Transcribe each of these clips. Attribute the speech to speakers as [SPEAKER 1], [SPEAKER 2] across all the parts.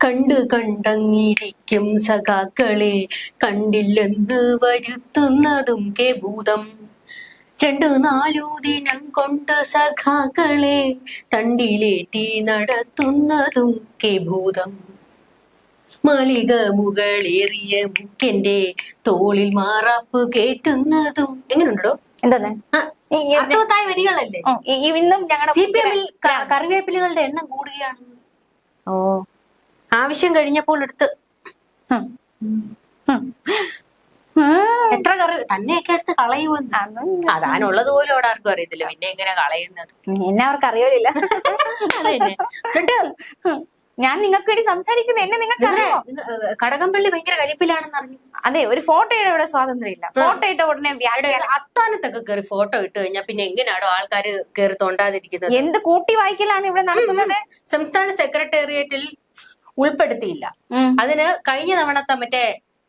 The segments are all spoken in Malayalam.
[SPEAKER 1] കണ്ടു കണ്ടങ്ങിരിക്കും സഖാക്കളെ കണ്ടില്ലെന്ന് വരുത്തുന്നതും കെ ഭൂതം രണ്ടു നാലു ദിനം കൊണ്ട് സഖാക്കളെ തണ്ടിലേറ്റി നടത്തുന്നതും കെ ഭൂതം മാളിക മുകളേറിയ മുക്കന്റെ തോളിൽ മാറാപ്പ് കേറ്റുന്നതും. എങ്ങനെയുണ്ടോ അർത്ഥവത്തായ വരികളല്ലേ?
[SPEAKER 2] ഇന്നും ഞങ്ങളുടെ
[SPEAKER 1] സി പി എമ്മിൽ കറിവേപ്പിലകളുടെ എണ്ണം കൂടുകയാണ്.
[SPEAKER 2] ഓ.
[SPEAKER 1] ആവശ്യം കഴിഞ്ഞപ്പോൾ എടുത്ത്. എത്ര കറി തന്നെയൊക്കെ എടുത്ത് കളയുമെന്ന് അതാനുള്ളത് പോലും അവിടെ ആർക്കും അറിയത്തില്ല. പിന്നെ എങ്ങനെ കളയുന്നത്?
[SPEAKER 2] എന്നെ അവർക്ക് അറിയില്ല ഞാൻ നിങ്ങൾക്ക് വേണ്ടി സംസാരിക്കുന്നു. എന്നെ നിങ്ങൾക്ക് അറിയാമോ?
[SPEAKER 1] കടകംപള്ളി ഭയങ്കര കലിപ്പിലാണെന്ന് അറിഞ്ഞു
[SPEAKER 2] അതെ ഒരു ഫോട്ടോയുടെ ഇവിടെ സ്വാതന്ത്ര്യം ഇല്ല ഫോട്ടോ ഇട്ട ഉടനെ
[SPEAKER 1] ആസ്ഥാനത്തൊക്കെ കയറി ഫോട്ടോ ഇട്ട് കഴിഞ്ഞാൽ പിന്നെ എങ്ങനെയാണോ ആൾക്കാർ കയറി തോണ്ടാതിരിക്കുന്നത്?
[SPEAKER 2] എന്ത് കൂട്ടി വായിക്കലാണ് ഇവിടെ നടക്കുന്നത്?
[SPEAKER 1] സംസ്ഥാന സെക്രട്ടേറിയറ്റിൽ ഉൾപ്പെടുത്തിയില്ല. അതിന് കഴിഞ്ഞ തവണത്തെ മറ്റേ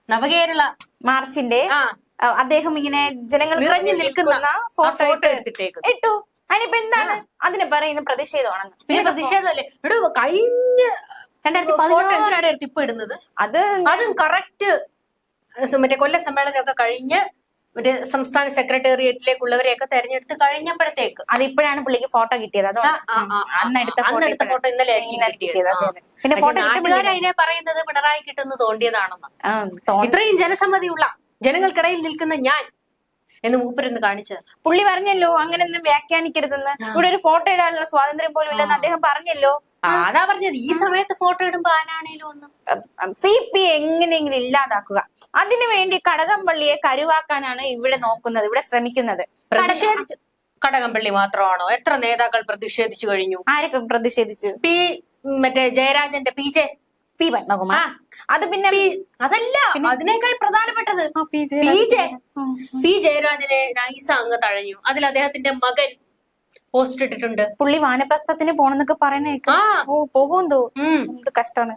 [SPEAKER 1] നവകേരള
[SPEAKER 2] മാർച്ചിന്റെ അദ്ദേഹം ഇങ്ങനെ ജനങ്ങൾ
[SPEAKER 1] നിറഞ്ഞു നിൽക്കുന്ന
[SPEAKER 2] ഫോട്ടോ
[SPEAKER 1] എടുത്തിട്ടേക്കും
[SPEAKER 2] ഇട്ട്. അതിനിപ്പോ എന്താണ്? അതിനെ പറയുന്ന പ്രതിഷേധമാണെന്ന്.
[SPEAKER 1] പിന്നെ പ്രതിഷേധമല്ലേ? ഇവിടെ കഴിഞ്ഞ
[SPEAKER 2] രണ്ടായിരത്തി
[SPEAKER 1] എടുത്ത് ഇപ്പൊ ഇടുന്നത്.
[SPEAKER 2] അത്
[SPEAKER 1] അതും കറക്റ്റ് മറ്റേ കൊല്ല സമ്മേളനമൊക്കെ കഴിഞ്ഞ് മറ്റേ സംസ്ഥാന സെക്രട്ടേറിയറ്റിലേക്കുള്ളവരെയൊക്കെ തെരഞ്ഞെടുത്ത് കഴിഞ്ഞപ്പോഴത്തേക്ക്
[SPEAKER 2] അത് ഇപ്പോഴാണ് പുള്ളിക്ക് ഫോട്ടോ കിട്ടിയത്. അതോ
[SPEAKER 1] അന്നെടുത്ത അന്നെടുത്ത ഫോട്ടോ ഇന്നലെ കിട്ടിയത്.
[SPEAKER 2] പിന്നെ ഫോട്ടോ
[SPEAKER 1] അതിനെ പറയുന്നത് പിണറായി കിട്ടുന്ന തോണ്ടിയതാണെന്ന്. ഇത്രയും ജനസമ്മതിയുള്ള ജനങ്ങൾക്കിടയിൽ നിൽക്കുന്ന ഞാൻ എന്ന് മൂപ്പരെന്ന് കാണിച്ചത്
[SPEAKER 2] പുള്ളി പറഞ്ഞല്ലോ അങ്ങനെയൊന്നും വ്യാഖ്യാനിക്കരുതെന്ന്. ഇവിടെ ഒരു ഫോട്ടോ ഇടാനുള്ള സ്വാതന്ത്ര്യം പോലും ഇല്ലെന്ന് അദ്ദേഹം പറഞ്ഞല്ലോ.
[SPEAKER 1] അതാ പറഞ്ഞത്. ഈ സമയത്ത് ഫോട്ടോ ഇടുമ്പോ ആനാണേലും ഒന്നും.
[SPEAKER 2] സി പി എങ്ങനെയെങ്കിലും ഇല്ലാതാക്കുക. അതിനു വേണ്ടി കടകംപള്ളിയെ കരുവാക്കാനാണ് ഇവിടെ നോക്കുന്നത് ഇവിടെ ശ്രമിക്കുന്നത്.
[SPEAKER 1] കടകംപള്ളി മാത്രമാണോ? എത്ര നേതാക്കൾ പ്രതിഷേധിച്ചു കഴിഞ്ഞു?
[SPEAKER 2] ആരൊക്കെ പ്രതിഷേധിച്ചു?
[SPEAKER 1] പി മറ്റേ ജയരാജന്റെ പി ജെ.
[SPEAKER 2] പി പത്മകുമാർ. അത് പിന്നെ
[SPEAKER 1] അതല്ല അതിനേക്കാൾ പ്രധാനപ്പെട്ടത്
[SPEAKER 2] പി.
[SPEAKER 1] ജെ. പി ജയരാജനെ നൈസ അങ്ങ് തഴഞ്ഞു. അതിൽ അദ്ദേഹത്തിന്റെ മകൻ പോസ്റ്റ് ഇട്ടിട്ടുണ്ട്.
[SPEAKER 2] പുള്ളി വാനപ്രസ്ഥത്തിന് പോണെന്നൊക്കെ
[SPEAKER 1] പറയണേക്കാ
[SPEAKER 2] ഓ പോകും
[SPEAKER 1] തോ
[SPEAKER 2] എന്ത് കഷ്ടാണ്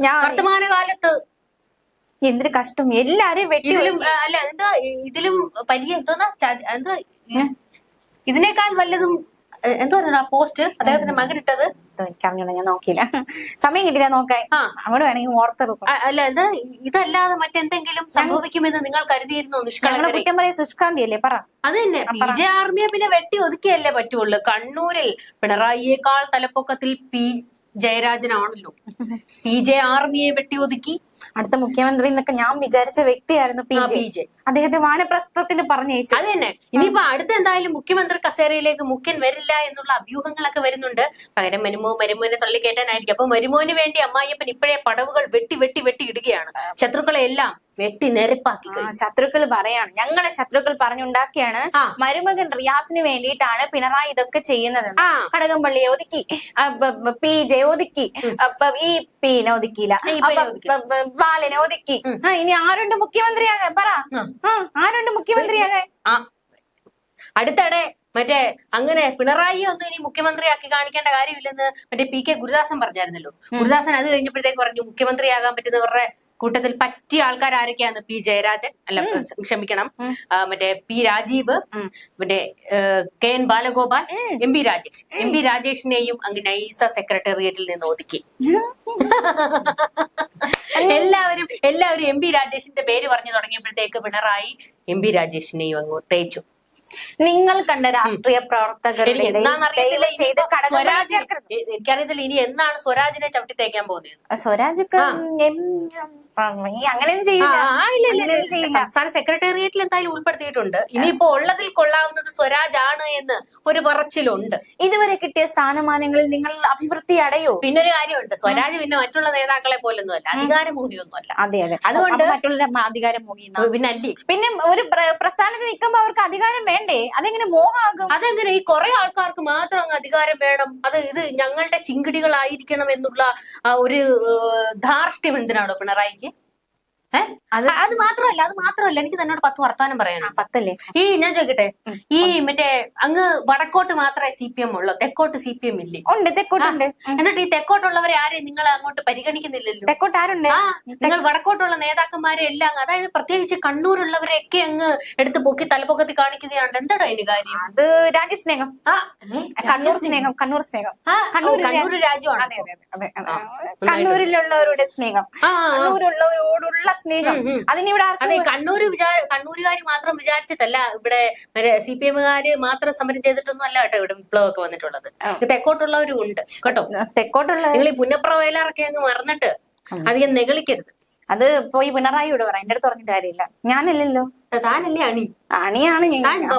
[SPEAKER 2] ഞാൻ
[SPEAKER 1] വർത്തമാനകാലത്ത്
[SPEAKER 2] എന്തൊരു കഷ്ടം. എല്ലാരും വെട്ടി
[SPEAKER 1] ഇതിലും അല്ല എന്താ ഇതിലും വലിയ എന്തോന്നാ എന്താ ഇതിനേക്കാൾ വല്ലതും എന്തോ ആ പോസ്റ്റ് അദ്ദേഹത്തിന്റെ മകൻ ഇട്ടത്
[SPEAKER 2] എനിക്കറിഞ്ഞോളൂ ഞാൻ നോക്കിയില്ല. സമയം കിട്ടില്ല നോക്കാൻ. അങ്ങോട്ട് വേണമെങ്കിൽ ഓർത്തെടുക്കും
[SPEAKER 1] അല്ല ഇത് ഇതല്ലാതെ മറ്റെന്തെങ്കിലും സംഭവിക്കുമെന്ന് നിങ്ങൾ കരുതിയിരുന്നു
[SPEAKER 2] കുറ്റം പറയാൻ സുഷ്കാന്തി അല്ലേ? പറ.
[SPEAKER 1] അത് തന്നെ ജെ ആർമിയെ പിന്നെ വെട്ടി ഒതുക്കിയല്ലേ പറ്റുള്ളൂ. കണ്ണൂരിൽ പിണറായിയേക്കാൾ തലപ്പൊക്കത്തിൽ പി ജയരാജനാണല്ലോ. പി ജെ ആർമിയെ വെട്ടി ഒതുക്കി
[SPEAKER 2] അടുത്ത മുഖ്യമന്ത്രി എന്നൊക്കെ ഞാൻ വിചാരിച്ച വ്യക്തിയായിരുന്നു പി ജെ.
[SPEAKER 1] P J.
[SPEAKER 2] അദ്ദേഹത്തെ വാനപ്രസ്ഥത്തിന് പറഞ്ഞയച്ചു.
[SPEAKER 1] അത് തന്നെ ഇനിയിപ്പോ അടുത്ത എന്തായാലും മുഖ്യമന്ത്രി കസേരയിലേക്ക് മുഖ്യൻ വരില്ല എന്നുള്ള അഭ്യൂഹങ്ങളൊക്കെ വരുന്നുണ്ട്. പകരം മരുമോ മരുമോനെ തള്ളിക്കയറ്റാനായിരിക്കും അപ്പൊ മരുമോന് വേണ്ടി അമ്മായിയപ്പൻ ഇപ്പോഴേ പടവുകൾ വെട്ടി വെട്ടി വെട്ടി ഇടുകയാണ്. ശത്രുക്കളെ എല്ലാം വെട്ടി നിരപ്പാക്കി
[SPEAKER 2] ആ,
[SPEAKER 1] കഴിഞ്ഞു.
[SPEAKER 2] ശത്രുക്കൾ പറയാണ്. ഞങ്ങളെ ശത്രുക്കൾ പറഞ്ഞുണ്ടാക്കിയാണ്. മരുമകൻ റിയാസിന് വേണ്ടിയിട്ടാണ് പിണറായി ഇതൊക്കെ ചെയ്യുന്നത് കടകംപള്ളിയെ ഒതുക്കി പി ജെ ഒതുക്കി ഈ പിന്നെ ഒതുക്കിയില്ല. ബാലനെ ഒതുക്കി. ഇനി ആരുണ്ട് മുഖ്യമന്ത്രിയാണ്. പറ. ആരുണ്ട്
[SPEAKER 1] മുഖ്യമന്ത്രിയാണ്. അടുത്തിടെ മറ്റേ അങ്ങനെ പിണറായി ഒന്നും ഇനി മുഖ്യമന്ത്രിയാക്കി കാണിക്കേണ്ട കാര്യമില്ലെന്ന് മറ്റേ പി കെ ഗുരുദാസൻ പറഞ്ഞായിരുന്നല്ലോ. ഗുരുദാസൻ അത് കഴിഞ്ഞപ്പോഴത്തേക്ക് പറഞ്ഞു മുഖ്യമന്ത്രിയാകാൻ പറ്റുന്നവരുടെ കൂട്ടത്തിൽ പറ്റിയ ആൾക്കാർ ആരൊക്കെയാണ് പി ജയരാജൻ അല്ല ക്ഷമിക്കണം. മറ്റേ പി രാജീവ്. മറ്റേ K N Balagopal M P Rajesh. M P രാജേഷിനെയും അങ്ങ് നൈസ സെക്രട്ടേറിയറ്റിൽ നിന്ന് ഒതുക്കി. എല്ലാവരും എല്ലാവരും എം പി രാജേഷിന്റെ പേര് പറഞ്ഞു തുടങ്ങിയപ്പോഴത്തേക്ക് പിണറായി എം പി രാജേഷിനെയും അങ്ങ് തേച്ചു
[SPEAKER 2] നിങ്ങൾ കണ്ട രാഷ്ട്രീയ പ്രവർത്തകരുടെ
[SPEAKER 1] സ്വരാജ് എനിക്കറിയത്തില്ല ഇനി എന്നാണ് സ്വരാജിനെ ചവിട്ടി തേക്കാൻ പോകുന്നത്.
[SPEAKER 2] ഈ അങ്ങനെയൊന്നും ചെയ്യില്ല.
[SPEAKER 1] സംസ്ഥാന സെക്രട്ടേറിയറ്റിൽ എന്തായാലും ഉൾപ്പെടുത്തിയിട്ടുണ്ട്. ഇനിയിപ്പോ ഉള്ളതിൽ കൊള്ളാവുന്നത് സ്വരാജ് ആണ് എന്ന് ഒരു പറച്ചിലുണ്ട്.
[SPEAKER 2] ഇതുവരെ കിട്ടിയ സ്ഥാനമാനങ്ങളിൽ നിങ്ങൾ അഭിവൃദ്ധി അടയോ?
[SPEAKER 1] പിന്നെ ഒരു കാര്യമുണ്ട്. സ്വരാജ് പിന്നെ മറ്റുള്ള നേതാക്കളെ പോലൊന്നും അല്ല അധികാരം
[SPEAKER 2] അതെ അതെ.
[SPEAKER 1] അതുകൊണ്ട്
[SPEAKER 2] മറ്റുള്ള അധികാരം മുഖിയുന്ന
[SPEAKER 1] പിന്നെ അല്ലേ?
[SPEAKER 2] പിന്നെ ഒരു പ്രസ്ഥാനത്തിൽ പ്രസ്ഥാനത്ത് നിൽക്കുമ്പോ അവർക്ക് അധികാരം വേണ്ടേ? അതെങ്ങനെ മോഹമാകും?
[SPEAKER 1] അതെങ്ങനെ? ഈ കുറെ ആൾക്കാർക്ക് മാത്രം അങ്ങ് അധികാരം വേണം. അത് ഇത് ഞങ്ങളുടെ ശിങ്കിടികളായിരിക്കണം എന്നുള്ള ഒരു ധാർഷ്ട്യം എന്തിനാണോ പിണറായിക്ക്? അത് മാത്രമല്ല അത് മാത്രമല്ല. എനിക്ക് തന്നോട് പത്ത്
[SPEAKER 2] വർത്തമാനം
[SPEAKER 1] പറയണം
[SPEAKER 2] പത്തല്ലേ?
[SPEAKER 1] ഈ ഞാൻ ചോദിക്കട്ടെ? ഈ മറ്റേ അങ്ങ് വടക്കോട്ട് മാത്രമേ സി പി എം ഉള്ളൂ. തെക്കോട്ട് സി പി എം ഇല്ലേ?
[SPEAKER 2] ഉണ്ട് തെക്കോട്ടുണ്ട്.
[SPEAKER 1] എന്നിട്ട് ഈ തെക്കോട്ടുള്ളവരെ ആരെയും നിങ്ങൾ അങ്ങോട്ട് പരിഗണിക്കുന്നില്ലല്ലോ?
[SPEAKER 2] തെക്കോട്ട് ആരുണ്ട്?
[SPEAKER 1] നിങ്ങൾ വടക്കോട്ടുള്ള നേതാക്കന്മാരെ എല്ലാം അതായത് പ്രത്യേകിച്ച് കണ്ണൂരുള്ളവരെയൊക്കെ അങ്ങ് എടുത്ത് പൊക്കി തലപ്പൊക്കത്തി കാണിക്കുകയാണ് എന്താടോ അതിന് കാര്യം?
[SPEAKER 2] അത് രാജ്യസ്നേഹം.
[SPEAKER 1] ആ
[SPEAKER 2] കണ്ണൂർ സ്നേഹം കണ്ണൂർ സ്നേഹം. കണ്ണൂർ
[SPEAKER 1] കണ്ണൂർ രാജ്യമാണ്.
[SPEAKER 2] അതെ അതെ അതെ അതെ. കണ്ണൂരിലുള്ളവരുടെ സ്നേഹം. കണ്ണൂരുള്ളവരോടുള്ള സ്നേഹം. അതിനിവിടെ
[SPEAKER 1] അതെ കണ്ണൂര് വിചാര കണ്ണൂരുകാർ മാത്രം വിചാരിച്ചിട്ടല്ല ഇവിടെ സി പി എമ്മുകാര് മാത്രം സമരം ചെയ്തിട്ടൊന്നും അല്ല കേട്ടോ ഇവിടെ വിപ്ലവമൊക്കെ വന്നിട്ടുള്ളത്. തെക്കോട്ടുള്ളവരും ഉണ്ട്. കേട്ടോ?
[SPEAKER 2] തെക്കോട്ടുള്ള
[SPEAKER 1] നിങ്ങൾ ഈ പുന്നപ്ര വയലാറൊക്കെ അങ്ങ് മറന്നിട്ട് അധികം നെകളിക്കരുത്.
[SPEAKER 2] അത് പോയി പിണറായിയോട് പറ എന്റെ അടുത്ത് പറഞ്ഞിട്ട് കാര്യമില്ല. ഞാനല്ലല്ലോ.
[SPEAKER 1] താനല്ലേ അണി?
[SPEAKER 2] അണിയാണ്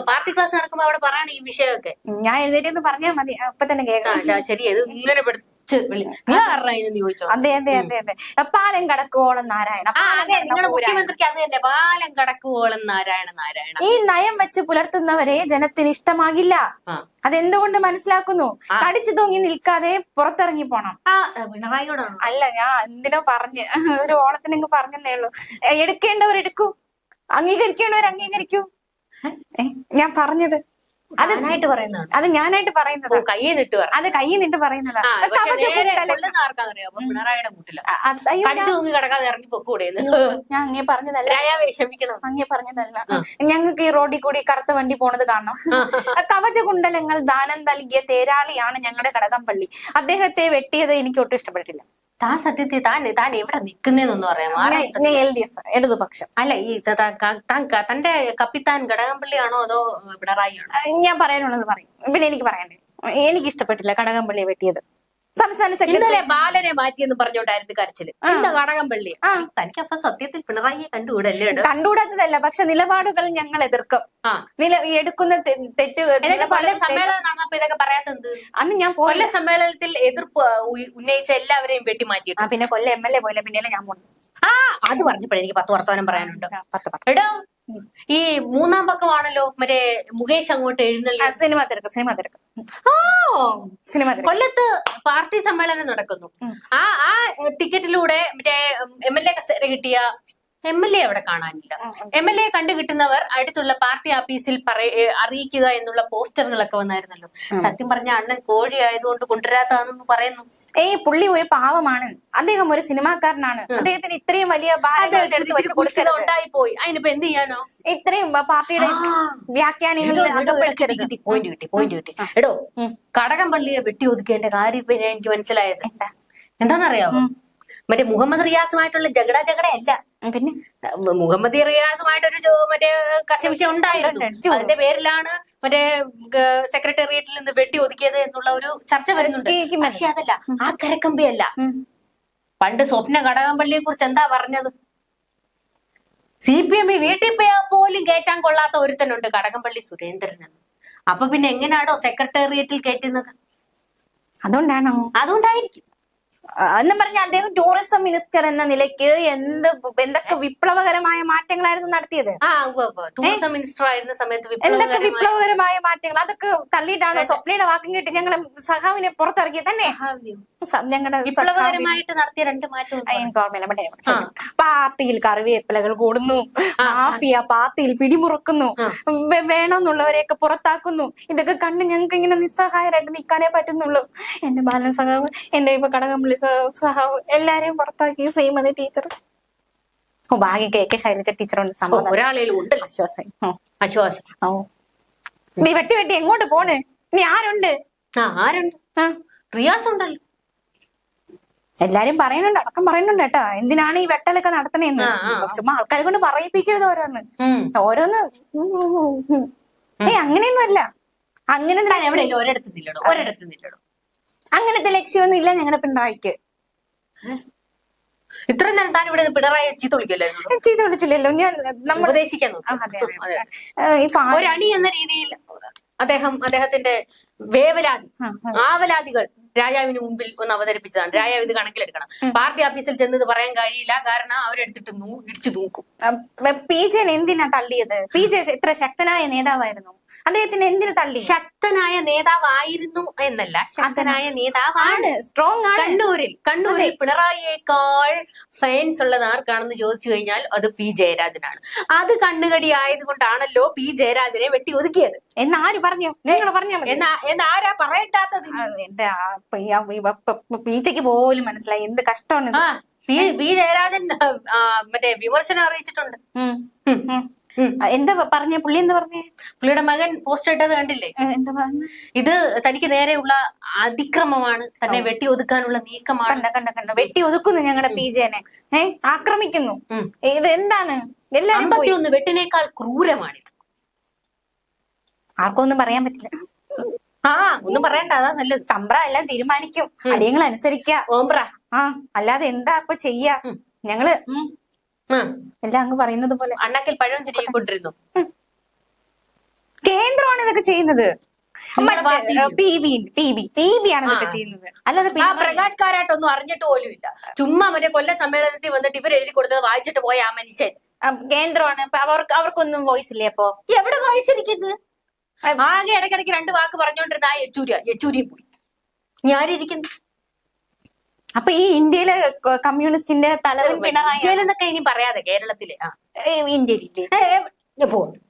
[SPEAKER 1] പാർട്ടി ക്ലാസ് നടക്കുമ്പോ അവിടെ പറയണ ഈ വിഷയമൊക്കെ.
[SPEAKER 2] ഞാൻ എഴുന്നേറ്റ് പറഞ്ഞാൽ മതി. അപ്പൊ തന്നെ കേൾക്കാം
[SPEAKER 1] ശരി ഇത് ഇങ്ങനെ പിടിച്ച് വിളി നീ ആരുടെ ചോദിച്ചോ?
[SPEAKER 2] അതെ അതെ അതെ അതെ. പാലം കടക്കുവോളം നാരായണ
[SPEAKER 1] ആ അതെ നിങ്ങളുടെ. മുഖ്യമന്ത്രിക്ക് അത് തന്നെ പാലം കടക്കുവോളം നാരായണ നാരായണ.
[SPEAKER 2] ഈ നയം വെച്ച് പുലർത്തുന്നവരെ ജനത്തിന് ഇഷ്ടമാകില്ല. അതെന്തുകൊണ്ട് മനസ്സിലാക്കുന്നു? കടിച്ചു തൂങ്ങി നിൽക്കാതെ പുറത്തിറങ്ങി പോണം.
[SPEAKER 1] പിണറായിയോടാണ്?
[SPEAKER 2] അല്ല ഞാൻ എന്തിനോ പറഞ്ഞ് ഒരു ഓണത്തിനങ്ങ് പറഞ്ഞതേ ഉള്ളൂ. എടുക്കേണ്ടവർ എടുക്കൂ. അംഗീകരിക്കേണ്ടവർ അംഗീകരിക്കൂ. ഞാൻ പറഞ്ഞത്. അത്
[SPEAKER 1] ഞാനായിട്ട് പറയുന്നതാണ്?
[SPEAKER 2] അത് ഞാനായിട്ട് പറയുന്നത്.
[SPEAKER 1] കയ്യിൽ നിട്ട്
[SPEAKER 2] അത് കയ്യിൽ നിട്ട് പറയുന്നതാ.
[SPEAKER 1] ആ
[SPEAKER 2] അത്
[SPEAKER 1] പക്ഷെ
[SPEAKER 2] കവച
[SPEAKER 1] നേരെ
[SPEAKER 2] കുത്തല.
[SPEAKER 1] കൊള്ളുന്ന ആർക്കാന്നറിയാം അപ്പൊ പിണറായിയുടെ കൂട്ടില്ല
[SPEAKER 2] അയ്യോ,
[SPEAKER 1] കടിച്ചു തൂങ്ങി കിടക്കാതെ ഇറങ്ങി
[SPEAKER 2] ഞാൻ അങ്ങേ പറഞ്ഞതല്ല.
[SPEAKER 1] രായാവേ ക്ഷമിക്കണം
[SPEAKER 2] അങ്ങേ പറഞ്ഞതല്ല. ഞങ്ങൾക്ക് ഈ റോഡിൽ കൂടി കറുത്ത വണ്ടി പോണത് കാണണം. കവച കുണ്ടലങ്ങൾ ദാനം നൽകിയ തേരാളിയാണ് ഞങ്ങളുടെ കടകംപള്ളി. അദ്ദേഹത്തെ വെട്ടിയത് എനിക്ക് ഒട്ടും ഇഷ്ടപ്പെട്ടില്ല
[SPEAKER 1] താൻ സത്യത്തിൽ താൻ താൻ എവിടെ നിക്കുന്നേന്നൊന്നും
[SPEAKER 2] പറയാം എൽ ഡി എഫ് ഇടതുപക്ഷം.
[SPEAKER 1] അല്ല ഈ താൻ തന്റെ കപ്പിത്താൻ ഘടകംപള്ളിയാണോ അതോ പിണറായിയാണോ?
[SPEAKER 2] ഞാൻ പറയാനുള്ളത് പറയും. പിന്നെ എനിക്ക് പറയണ്ടേ? എനിക്ക് ഇഷ്ടപ്പെട്ടില്ല കടകംപള്ളിയെ വെട്ടിയത്. സംസ്ഥാന സെക്രട്ടറി
[SPEAKER 1] ഇന്നലെ ബാലനെ മാറ്റിയെന്ന് പറഞ്ഞോണ്ടായിരുന്നു കരച്ചിൽ. ഇന്ന് കടകംപള്ളി. തനിക്ക് അപ്പൊ സത്യത്തിൽ പിണറായി കണ്ടുകൂടല്ലേ?
[SPEAKER 2] കണ്ടുകൂടാത്തതല്ല പക്ഷെ നിലപാടുകൾ ഞങ്ങൾ എതിർക്കും. നില എടുക്കുന്ന തെറ്റ്
[SPEAKER 1] സമ്മേളനം നടന്നപ്പോ ഇതൊക്കെ
[SPEAKER 2] അന്ന് ഞാൻ
[SPEAKER 1] കൊല്ല സമ്മേളനത്തിൽ എതിർപ്പ് ഉന്നയിച്ച എല്ലാവരെയും വെട്ടി
[SPEAKER 2] മാറ്റി പിന്നെ കൊല്ല എം എൽ എ പോയില്ല പിന്നെ ഞാൻ പോണു
[SPEAKER 1] ആ അത് പറഞ്ഞപ്പോഴേ എനിക്ക് പത്ത് വർത്തമാനം പറയാനുണ്ട്.
[SPEAKER 2] പത്ത് പത്ത്.
[SPEAKER 1] എടോ ഈ മൂന്നാം പക്കമാണല്ലോ മറ്റേ മുകേഷ് അങ്ങോട്ട് എഴുന്നള്ളി.
[SPEAKER 2] സിനിമ തിരക്ക് സിനിമ തിരക്ക്.
[SPEAKER 1] ഓ
[SPEAKER 2] സിനിമ
[SPEAKER 1] കൊല്ലത്ത് പാർട്ടി സമ്മേളനം നടക്കുന്നു. ആ ആ ടിക്കറ്റിലൂടെ മറ്റേ എം എൽ എ കസേര കിട്ടിയ എം എൽ എ അവിടെ കാണാനില്ല. എം എൽ എ കണ്ടു കിട്ടുന്നവർ അടുത്തുള്ള പാർട്ടി ഓഫീസിൽ പറയ- അറിയിക്കുക എന്നുള്ള പോസ്റ്ററുകളൊക്കെ വന്നായിരുന്നല്ലോ. സത്യം പറഞ്ഞ അണ്ണൻ കോഴി ആയതുകൊണ്ട് കൊണ്ടുവരാത്താണെന്ന് പറയുന്നു.
[SPEAKER 2] ഏയ് പുള്ളി ഒരു പാവമാണ്. അദ്ദേഹം ഒരു സിനിമാക്കാരനാണ്. അദ്ദേഹത്തിന് ഇത്രയും വലിയ
[SPEAKER 1] ഉണ്ടായി പോയി അതിനിപ്പോ എന്ത് ചെയ്യാനോ?
[SPEAKER 2] ഇത്രയും പാർട്ടിയുടെ
[SPEAKER 1] പോയിന്റ് കിട്ടി പോയിന്റ് കിട്ടി എടോ കടകംപള്ളിയെ വെട്ടി ഒതുക്കിയതിന്റെ കാര്യം എനിക്ക് മനസ്സിലായത്.
[SPEAKER 2] എന്താ?
[SPEAKER 1] എന്താണെന്നറിയാമോ മറ്റേ മുഹമ്മദ് റിയാസുമായിട്ടുള്ള ജഗട ജഗട അല്ല.
[SPEAKER 2] പിന്നെ?
[SPEAKER 1] മുഹമ്മദ് റിയാസുമായിട്ടൊരു മറ്റേ കശവിശ ഉണ്ടായിരുന്നു. അതിന്റെ പേരിലാണ് മറ്റേ സെക്രട്ടേറിയറ്റിൽ നിന്ന് വെട്ടി ഒതുക്കിയത് എന്നുള്ള ഒരു ചർച്ച വരുന്നുണ്ട്. പക്ഷെ അതല്ല ആ കരക്കമ്പി അല്ല. പണ്ട് സ്വപ്ന ഘടകംപള്ളിയെ കുറിച്ച് എന്താ പറഞ്ഞത്? സി പി എം വീട്ടിൽ പോലും കയറ്റാൻ കൊള്ളാത്ത ഒരുത്തനുണ്ട് കടകംപള്ളി സുരേന്ദ്രൻ എന്ന്. അപ്പൊ പിന്നെ എങ്ങനെയാണോ സെക്രട്ടേറിയറ്റിൽ കയറ്റുന്നത്
[SPEAKER 2] അതുകൊണ്ടാണോ?
[SPEAKER 1] അതുകൊണ്ടായിരിക്കും.
[SPEAKER 2] എന്നും പറഞ്ഞ അദ്ദേഹം ടൂറിസം മിനിസ്റ്റർ എന്ന നിലയ്ക്ക് എന്ത് എന്തൊക്കെ വിപ്ലവകരമായ മാറ്റങ്ങളായിരുന്നു നടത്തിയത്.
[SPEAKER 1] ടൂറിസം മിനിസ്റ്റർ ആയിരുന്ന സമയത്ത്
[SPEAKER 2] എന്തൊക്കെ
[SPEAKER 1] വിപ്ലവകരമായ
[SPEAKER 2] മാറ്റങ്ങൾ? അതൊക്കെ തള്ളിയിട്ടാണോ സ്വപ്നയുടെ വാക്കും കേട്ട് ഞങ്ങൾ സഹാവിനെ പുറത്തിറക്കിയത് തന്നെ? ഞങ്ങളുടെ
[SPEAKER 1] വിപ്ലവകരമായിട്ട് നടത്തിയ രണ്ട് മാറ്റം
[SPEAKER 2] ആ, എനിക്ക് ഓർമ്മയില്ല മറ്റേ പാർട്ടിയിൽ കറിവേപ്പിലകൾ കൂടുന്നു മാഫിയ പാർട്ടിയിൽ പിടിമുറുക്കുന്നു വേണമെന്നുള്ളവരെയൊക്കെ പുറത്താക്കുന്നു. ഇതൊക്കെ കണ്ട് ഞങ്ങൾക്ക് ഇങ്ങനെ നിസ്സഹായരായിട്ട് നിൽക്കാനേ പറ്റുന്നുള്ളൂ. എന്റെ ബാലൻ സഹാവ് എന്റെ ഇപ്പൊ കടകംപള്ളി സഹാവ് എല്ലാരെയും പുറത്താക്കി ശ്രീമതി ടീച്ചർ ഓ ഭാഗ്യ കെ കെ ശൈലജ ടീച്ചറുണ്ട് സംഭവം
[SPEAKER 1] ഒരാളേലും ഉണ്ടല്ലോ
[SPEAKER 2] ആശ്വാസം
[SPEAKER 1] ആശ്വാസം.
[SPEAKER 2] ഓ. നീ വെട്ടി വെട്ടി എങ്ങോട്ട് പോണേ? നീ ആരുണ്ട്?
[SPEAKER 1] ആരുണ്ട്? റിയാസ് ഉണ്ടല്ലോ
[SPEAKER 2] എല്ലാരും പറയുന്നുണ്ട് അടക്കം പറയുന്നുണ്ട് കേട്ടോ. എന്തിനാണ് ഈ വെട്ടലൊക്കെ നടത്തണേന്ന്. ചുമ്മാ ആൾക്കാരെ കൊണ്ട് പറയിപ്പിക്കരുത് ഓരോന്ന്. ഓരോന്ന്. ഏയ് അങ്ങനെയൊന്നും അല്ല.
[SPEAKER 1] അങ്ങനെ
[SPEAKER 2] അങ്ങനത്തെ ലക്ഷ്യമൊന്നും ഇല്ല ഞങ്ങളുടെ പിണറായിക്ക്.
[SPEAKER 1] ഇത്രയും നേരം താൻ ഇവിടെ പിണറായി ചീത്ത വിളിക്കല്ലായിരുന്നു
[SPEAKER 2] ചെയ്ത് വിളിച്ചില്ലല്ലോ. ഞാൻ നമ്മൾ
[SPEAKER 1] ഉപദേശിക്കാൻ നോക്കി.
[SPEAKER 2] അതെ, അതെ. ഈ പാ-
[SPEAKER 1] ഒരു അണി എന്ന രീതിയിൽ അദ്ദേഹം അദ്ദേഹത്തിന്റെ വേവലാതി ആവലാതികൾ രാജാവിന് മുമ്പിൽ ഒന്ന് അവതരിപ്പിച്ചതാണ്. രാജാവ് ഇത് കണക്കിലെടുക്കണം. പാർട്ടി ഓഫീസിൽ ചെന്ന് ഇത് പറയാൻ കഴിയില്ല. കാരണം അവരെടുത്തിട്ട് ഇടിച്ചു തൂക്കും.
[SPEAKER 2] ആ, പി ജെ എന്തിനാ തള്ളിയത്? പി ജെ എത്ര ശക്തനായ നേതാവായിരുന്നു. അദ്ദേഹത്തിന് എന്തിനു തള്ളി?
[SPEAKER 1] ശക്തനായ നേതാവായിരുന്നു എന്നല്ല ശക്തനായ നേതാവാണ്
[SPEAKER 2] സ്ട്രോങ് ആണ്.
[SPEAKER 1] കണ്ണൂരിൽ. കണ്ണൂരിൽ പിണറായിയേക്കാൾ ഫാൻസ് ഉള്ളത് ആർക്കാണെന്ന് ചോദിച്ചു കഴിഞ്ഞാൽ അത് പി ജയരാജനാണ്. അത് കണ്ണുകടി ആയതുകൊണ്ടാണല്ലോ പി ജയരാജനെ വെട്ടി ഒതുക്കിയത്.
[SPEAKER 2] എന്ന് ആര് പറഞ്ഞു? നിങ്ങൾ
[SPEAKER 1] എന്നാ എന്നാരാ പറയട്ടാത്തത്
[SPEAKER 2] പീച്ചയ്ക്ക് പോലും മനസ്സിലായി. എന്ത് കഷ്ടമാണ്.
[SPEAKER 1] പി ജയരാജൻ മറ്റേ വിമർശനം അറിയിച്ചിട്ടുണ്ട്.
[SPEAKER 2] എന്താ പറഞ്ഞ പുള്ളി എന്താ പറഞ്ഞേ?
[SPEAKER 1] പുള്ളിയുടെ മകൻ പോസ്റ്റ് ഇട്ടത് കണ്ടില്ലേ?
[SPEAKER 2] എന്താ പറഞ്ഞ?
[SPEAKER 1] ഇത് തനിക്ക് നേരെയുള്ള അതിക്രമമാണ് തന്നെ വെട്ടി ഒതുക്കാനുള്ള നീക്കമാണ്.
[SPEAKER 2] കണ്ട കണ്ട കണ്ട. വെട്ടി ഒതുക്കുന്നു ഞങ്ങളുടെ പി ജെനെ ഏ ആക്രമിക്കുന്നു. ഇത് എന്താണ്? എല്ലാരും
[SPEAKER 1] വെട്ടിനേക്കാൾ ക്രൂരമാണിത്.
[SPEAKER 2] ആർക്കും ഒന്നും പറയാൻ പറ്റില്ല.
[SPEAKER 1] ആ ഒന്നും പറയണ്ട അതാ നല്ലത്.
[SPEAKER 2] തമ്പ്ര എല്ലാം തീരുമാനിക്കും. അടിയങ്ങൾ അനുസരിക്ക
[SPEAKER 1] ഓംബ്ര
[SPEAKER 2] ആ അല്ലാതെ എന്താ ഇപ്പൊ ചെയ്യാ.
[SPEAKER 1] ഞങ്ങൾ.
[SPEAKER 2] എല്ലാം അങ്ങ് പറയുന്നത് പോലെ.
[SPEAKER 1] അണ്ണാക്കിൽ പഴം തിരികൊണ്ടിരുന്നു
[SPEAKER 2] കേന്ദ്രമാണ് ഇതൊക്കെ ചെയ്യുന്നത്.
[SPEAKER 1] പ്രകാശ് കാരാട്ടൊന്നും അറിഞ്ഞിട്ട് പോലും ഇല്ല. ചുമ്മാ മറ്റേ കൊല്ല സമ്മേളനത്തിൽ വന്നിട്ട് ഇവർ എഴുതി കൊടുത്തത് വായിച്ചിട്ട് പോയ ആ മനുഷ്യൻ.
[SPEAKER 2] കേന്ദ്രമാണ്. അവർക്ക് അവർക്കൊന്നും വോയിസ് ഇല്ലേ അപ്പൊ?
[SPEAKER 1] എവിടെ വോയിസ് ഇരിക്കുന്നത് ആകെ ഇടയ്ക്കിടയ്ക്ക് രണ്ട് വാക്ക് പറഞ്ഞോണ്ടിരുന്ന ആ യെച്ചൂരിയ. യെച്ചൂരിയും പോയി. ഞാനിരിക്കുന്നു
[SPEAKER 2] അപ്പൊ ഈ ഇന്ത്യയിലെ കമ്മ്യൂണിസ്റ്റിന്റെ തലവൻ പിണറായി
[SPEAKER 1] എന്നൊക്കെ ഇനി പറയാതെ കേരളത്തിൽ.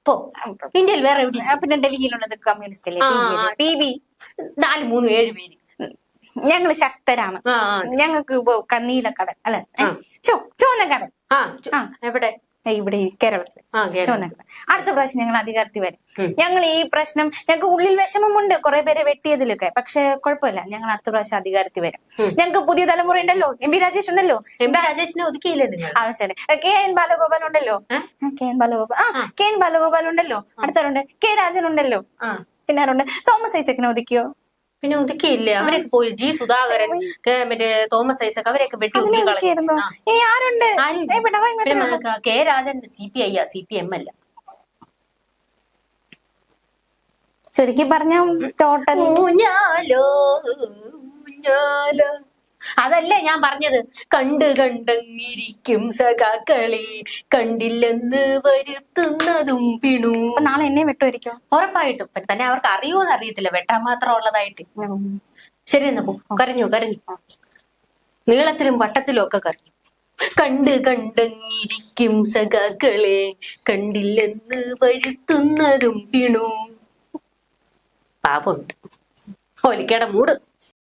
[SPEAKER 1] പോ ഇന്ത്യയിൽ വേറെ
[SPEAKER 2] പിന്നെ ഡൽഹിയിലുള്ളത് കമ്മ്യൂണിസ്റ്റ് അല്ലേ? P B?
[SPEAKER 1] നാല് മൂന്ന് ഏഴ് പേര്.
[SPEAKER 2] ഞങ്ങൾ ശക്തരാണ്. ഞങ്ങൾക്ക് കണ്ണീല കടൽ അല്ലെ? ഏ, ചോ- ചോന്ന കടൽ
[SPEAKER 1] ആ. എവിടെ?
[SPEAKER 2] ഇവിടെ ഈ കേരളത്തിൽ. അടുത്ത പ്രാവശ്യം ഞങ്ങൾ അധികാരത്തിൽ വരും. ഞങ്ങൾ ഈ പ്രശ്നം ഞങ്ങൾക്ക് ഉള്ളിൽ വിഷമമുണ്ട് കുറെ പേരെ വെട്ടിയതിലൊക്കെ പക്ഷെ കുഴപ്പമില്ല. ഞങ്ങൾ അടുത്ത പ്രാവശ്യം അധികാരത്തിൽ വരും. ഞങ്ങൾക്ക് പുതിയ തലമുറ ഉണ്ടല്ലോ. എം ബി രാജേഷ് ഉണ്ടല്ലോ.
[SPEAKER 1] എം ബി രാജേഷിനെ ഒതുക്കിയില്ലേ
[SPEAKER 2] ആ ശരി. കെ എൻ ബാലഗോപാൽ ഉണ്ടല്ലോ? കെ എൻ ബാലഗോപാൽ ആ കെ എൻ ബാലഗോപാൽ ഉണ്ടല്ലോ. അടുത്തവരുണ്ട് കെ രാജൻ ഉണ്ടല്ലോ. പിന്നെ ആരുണ്ട്? തോമസ് ഐസക്കിനെ ഒതുക്കിയോ?
[SPEAKER 1] പിന്നെ ഒതുക്കിയില്ലേ? അവരൊക്കെ പോയി. ജി സുധാകരൻ മറ്റേ തോമസ് ഐസക് അവരെയൊക്കെ വെട്ടി ഒതുക്കി കളഞ്ഞു. ക- K Rajan C P I C P M അല്ല.
[SPEAKER 2] ചുരുക്കി പറഞ്ഞ ടോട്ടൽ
[SPEAKER 1] ഊഞ്ഞാലോ ഊഞ്ഞാലോ. അതല്ലേ ഞാൻ പറഞ്ഞത്? കണ്ട് കണ്ടങ്ങിരിക്കും സഖാക്കളെ കണ്ടില്ലെന്ന് വരുത്തുന്നതും പിണു.
[SPEAKER 2] അപ്പൊ നാളെ എന്നെ വെട്ടുമായിരിക്കും?
[SPEAKER 1] ഉറപ്പായിട്ടും. ഇപ്പൊ തന്നെ അവർക്ക് അറിയുമെന്ന് അറിയത്തില്ല. വെട്ടാൻ മാത്രം ഉള്ളതായിട്ട്. ശരി എന്നാ പോ. കരഞ്ഞു കരഞ്ഞു. നീളത്തിലും വട്ടത്തിലും ഒക്കെ കരഞ്ഞു. കണ്ട് കണ്ടങ്ങിരിക്കും സഖാക്കളെ കണ്ടില്ലെന്ന് വരുത്തുന്നതും പിണു. പാപമുണ്ട് ഒലിക്കയുടെ മൂട്.